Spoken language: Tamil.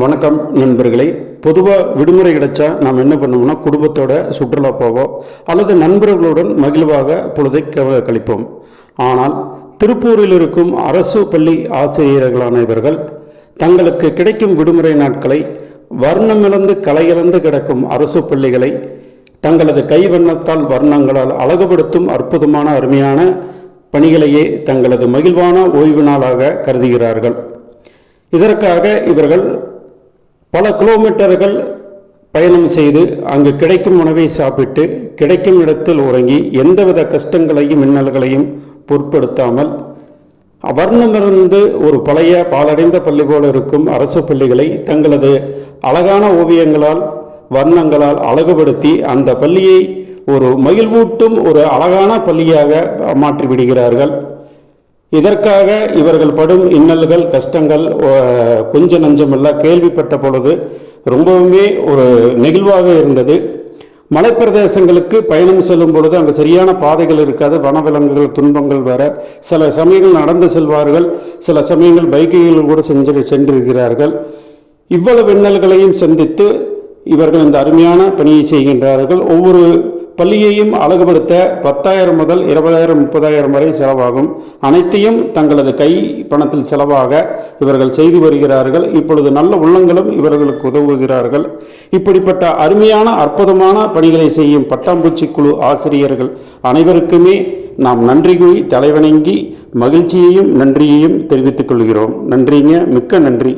வணக்கம் நண்பர்களே. பொதுவாக விடுமுறை கிடைச்சா நாம் என்ன பண்ணுவோம்னா குடும்பத்தோட சுற்றுலா போவோம் அல்லது நண்பர்களுடன் மகிழ்வாக பொழுதை கழிப்போம். ஆனால் திருப்பூரில் இருக்கும் அரசு பள்ளி ஆசிரியர்களான இவர்கள் தங்களுக்கு கிடைக்கும் விடுமுறை நாட்களை வர்ணமிழந்து கலையிழந்து கிடக்கும் அரசு பள்ளிகளை தங்களது கைவண்ணத்தால் வர்ணங்களால் அழகுபடுத்தும் அற்புதமான அருமையான பணிகளையே தங்களது மகிழ்வான ஓய்வு நாளாக கருதுகிறார்கள். இதற்காக இவர்கள் பல கிலோமீட்டர்கள் பயணம் செய்து அங்கு கிடைக்கும் உணவை சாப்பிட்டு கிடைக்கும் இடத்தில் உறங்கி எந்தவித கஷ்டங்களையும் மின்னல்களையும் பொருட்படுத்தாமல் வர்ணமிருந்து ஒரு பழைய பாலடைந்த பள்ளி போல இருக்கும் அரசு பள்ளிகளை தங்களது அழகான ஓவியங்களால் வர்ணங்களால் அழகுபடுத்தி அந்த பள்ளியை ஒரு மகிழ்வூட்டும் ஒரு அழகான பள்ளியாக மாற்றிவிடுகிறார்கள் இதற்காக இவர்கள் படும் இன்னல்கள் கஷ்டங்கள் கொஞ்ச நஞ்சமெல்லாம் கேள்விப்பட்ட பொழுது ரொம்பவுமே ஒரு நெகிழ்வாக இருந்தது. மலைப்பிரதேசங்களுக்கு பயணம் செல்லும் பொழுது அங்கே சரியான பாதைகள் இருக்காது. வனவிலங்குகள் துன்பங்கள் வேற. சில சமயங்கள் நடந்து செல்வார்கள். சில சமயங்கள் பைக்குகளில் கூட சென்று சென்றிருக்கிறார்கள். இவ்வளவு இன்னல்களையும் சந்தித்து இவர்கள் இந்த அருமையான பணியை செய்கின்றார்கள். ஒவ்வொரு பள்ளியையும் அழகுபடுத்த பத்தாயிரம் முதல் இருபதாயிரம் முப்பதாயிரம் வரை செலவாகும். அனைத்தையும் தங்களது கை பணத்தில் செலவாக இவர்கள் செய்து வருகிறார்கள். இப்பொழுது நல்ல உள்ளங்களும் இவர்களுக்கு உதவுகிறார்கள். இப்படிப்பட்ட அருமையான அற்புதமான பணிகளை செய்யும் பட்டாம்பூச்சி குழு ஆசிரியர்கள் அனைவருக்குமே நாம் நன்றி கூறி தலைவணங்கி மகிழ்ச்சியையும் நன்றியையும் தெரிவித்துக் கொள்கிறோம். நன்றிங்க மிக்க நன்றி.